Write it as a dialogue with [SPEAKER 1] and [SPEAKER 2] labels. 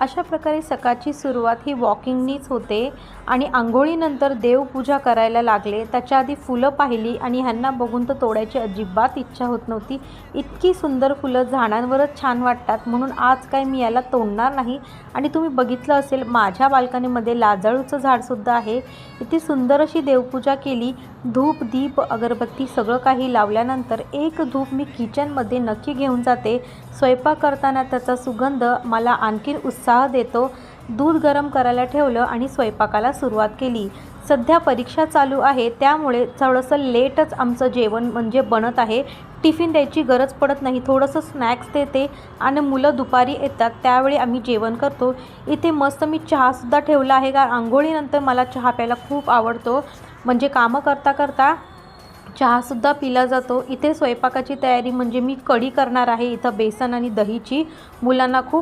[SPEAKER 1] अशा प्रकारे सकाळची सुरुवात ही वॉकिंगनीच होते आणि आंघोळीनंतर देवपूजा करायला लागले. त्याच्या आधी फुलं पाहिली आणि ह्यांना बघून तर तोडायची अजिबात इच्छा होत नव्हती. इतकी सुंदर फुलं झाडांवरच छान वाटतात. म्हणून आज काय मी याला तोडणार नाही. आणि तुम्ही बघितलं असेल माझ्या बाल्कनीमध्ये लाजाळूचं झाडसुद्धा आहे. इथे सुंदर अशी देवपूजा केली. धूप दीप अगरबत्ती सगळं काही लावल्यानंतर एक धूप मी किचनमध्ये नक्की घेऊन जाते. स्वयंपाक करताना त्याचा सुगंध मला आणखीन उत्साह देतो दूध गरम करायला ठेवलं आणि स्वयंपाकाला सुरुवात केली. सध्या परीक्षा चालू आहे त्यामुळे थोडंसं लेटच आमचं जेवण म्हणजे बनत आहे. टिफिन द्यायची गरज पडत नाही थोडंसं स्नॅक्स देते आणि मुलं दुपारी येतात त्यावेळी आम्ही जेवण करतो. इथे मस्त मी चहासुद्धा ठेवला आहे कारण आंघोळीनंतर मला चहा प्यायला खूप आवडतो. म्हणजे कामं करता करता चहासुद्धा पिला जातो. इथे स्वयंपाकाची तयारी म्हणजे मी कढी करणार आहे इथं बेसन आणि दहीची. मुलांना खूप